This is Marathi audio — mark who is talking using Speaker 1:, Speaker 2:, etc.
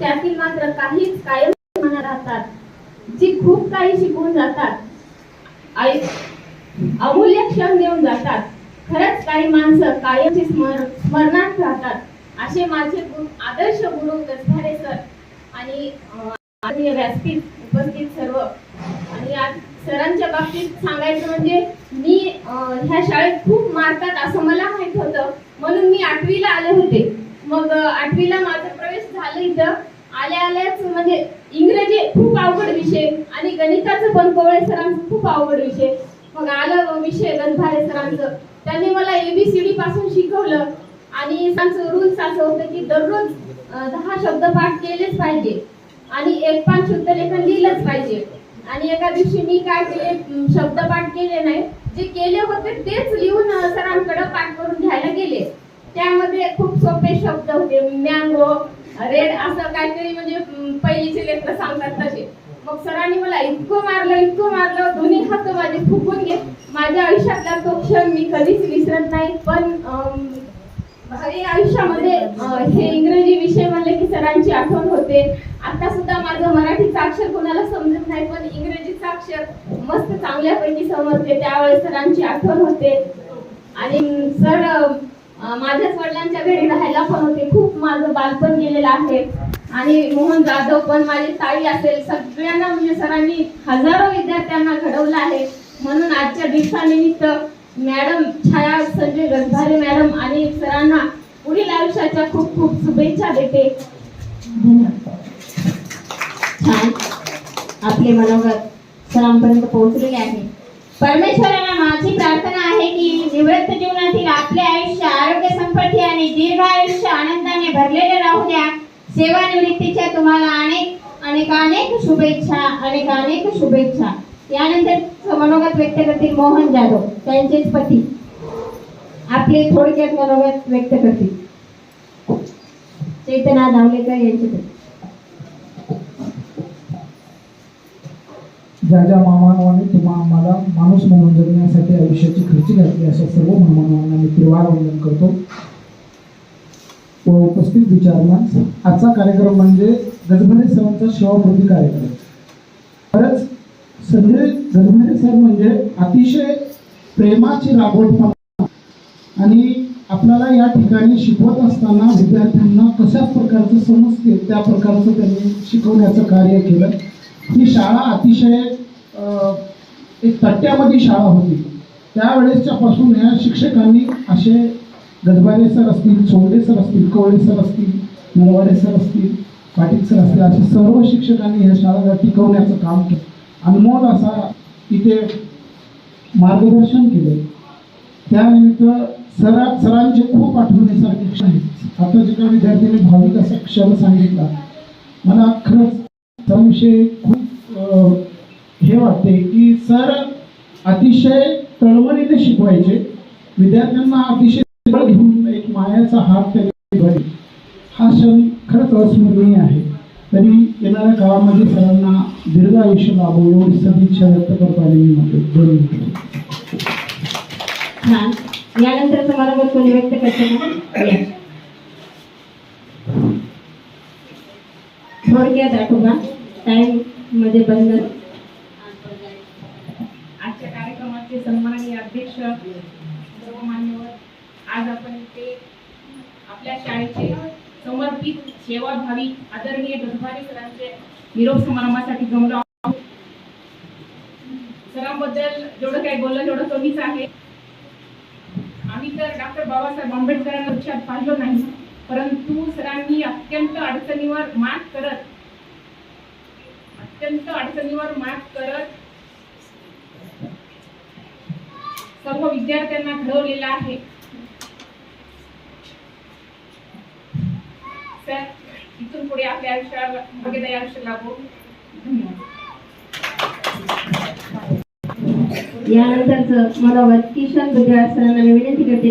Speaker 1: त्यातील मात्र काहीच कायम राहतात जी खूप काही शिकून जातात. अमूल्य क्षण देऊन जातात. खरंच काही माणसं कायमची स्मर स्मरणात राहतात. असे माझे आदर्श गुरु दसधारे सर आणि व्यासपीठ उपस्थित सर्व. आणि आज सरांच्या बाबतीत सांगायचं म्हणजे मी ह्या शाळेत खूप मारतात असं मला माहीत होतं. म्हणून मी आठवीला आले होते. मग आठवीला माझा प्रवेश झाला इथं आल्या आल्याच म्हणजे इंग्रजी खूप अवघड विषय आणि गणिताचं पण कोवळे सरांचं खूप अवघड विषय. मग आलं विषय गणभारे सरांचं. त्यांनी मला एबीसीडी पासून शिकवलं. आणि त्यांचं रूल्स असं होतं की दररोज दहा शब्द पाठ केलेच पाहिजे. आणि एक पान शुद्ध लेखन लिहिलंच पाहिजे. आणि एका दिवशी मी काय केले शब्द पाठ केले नाही. जे केले होते तेच लिहून सरांकडे पाठ करून घ्यायला गेले. त्यामध्ये खूप सोपे शब्द होते. मॅंगो रेड असं काहीतरी म्हणजे पहिलीचे लेकर सांगतात तसे. मग सरांनी मला इतकं मारलं इतकं मारलं दोन्ही हात माझे फुकून गेले. माझ्या आयुष्यातला तो क्षण मी कधीच विसरत नाही पण हे आयुष्यामध्ये हे इंग्रजी विषय म्हणले की सरांची आठवण होते. आता सुद्धा माझं मराठीचं अक्षर कोणाला समजत नाही पण इंग्रजीचं अक्षर मस्त चांगल्यापैकी समजते. त्यावेळेस सरांची आठवण होते. आणि सर माझ्याच वडिलांच्या घरी राहायला पण होते. खूप माझं बालपण गेलेलं आहे. आणि मोहन जाधव पण माझी ताई असेल. सगळ्यांना म्हणजे सरांनी हजारो विद्यार्थ्यांना घडवलं आहे. म्हणून आजच्या दिवसानिमित्त मॅडम छाया संजय गंधारे मॅडम आणि सरांना पुढील आयुष्याच्या खूप खूप शुभेच्छा देते.
Speaker 2: छान. आपले मनोगत सरांपर्यंत पोहोचलेले आहे. परमेश्वराला माझी प्रार्थना आहे की निवृत्त जीवनातील आपले आयुष्य आरोग्य संपत्ती आणि दीर्घ आयुष्य आनंदाने भरलेले राहू द्या सेवानिवृत्तीच्या तुम्हाला अनेक अनेक अनेक शुभेच्छा अनेक अनेक शुभेच्छा. यानंतर मनोगत व्यक्त करतील मोहन जाधव त्यांचेच पती. आपले थोडक्यात मनोगत व्यक्त करतील. चेतना धावलेकर यांचे
Speaker 3: ज्या ज्या महामानवांनी तुम्हा आम्हाला माणूस म्हणून जगण्यासाठी आयुष्याची खर्ची घातली अशा सर्व मामानवांना मी त्रिवार वंदन करतो. व उपस्थित विचारणास आजचा कार्यक्रम म्हणजे गजभरे सरांचा शिवाप्रती कार्यक्रम. खरंच संजय गजभरे सर म्हणजे अतिशय प्रेमाची रागोटपणा आणि आपल्याला या ठिकाणी शिकवत असताना विद्यार्थ्यांना कशा प्रकारचं समजते त्या प्रकारचं त्यांनी शिकवण्याचं कार्य केलं. ही शाळा अतिशय एक तट्ट्यामध्ये शाळा होती. त्यावेळेसच्या पासून या शिक्षकांनी असे गजबारे सर असतील सोंडे सर असतील कवळे सर असतील नरवाडे सर असतील पाटील सर असतील असे सर्व शिक्षकांनी या शाळेला टिकवण्याचं काम केलं. अनमोल असा इथे मार्गदर्शन केलं. त्यानिमित्त सरा सरांचे खूप आठवणीसारखे क्षण आहेत. आता जे काही विद्यार्थ्यांनी भाविक असा क्षण सांगितला मला खरंच त्याविषयी खूप हे वाटते की सर अतिशय तळमळीने शिकवायचे. विद्यार्थ्यांना अतिशय घेऊन एक मायाचा हात त्यांनी धरले. हा क्षण खरंच अस्मरणीय आहे तरी येणाऱ्या काळामध्ये सरांना दीर्घ आयुष्य लाभो एवढी सदिच्छा व्यक्त करतो आणि मी म्हणतो दोन मिनिटं.
Speaker 2: छान यानंतरचं मनोगत कोणी व्यक्त करते ना या. थोडक्यात आठवगा टाइममध्ये बंद
Speaker 1: आजच्या कार्यक्रमाचे सन्माननीय अध्यक्ष आज आपण इथे आपल्या शाळेचे समर्पित सेवाभावी आदरणीय गजभारी सरांचे निरोप समारंभासाठी जमलो आहोत. सरांबद्दल जेवढं काही बोललं तेवढं कमीच आहे. आम्ही तर डॉक्टर बाबासाहेब आंबेडकरांना लक्षात पाहिलं नाही परंतु सरांनी अत्यंत अडचणीवर मात करत अत्यंत अडचणीवर मात करत सर्व विद्यार्थ्यांना घडवलेला आहे. सर इथून पुढे आपल्या आयुष्याला भगीदारी आयुष्य लाभो धन्यवाद.
Speaker 2: यानंतरच मनोगत किशन गुजरात सरांना मी विनंती करते.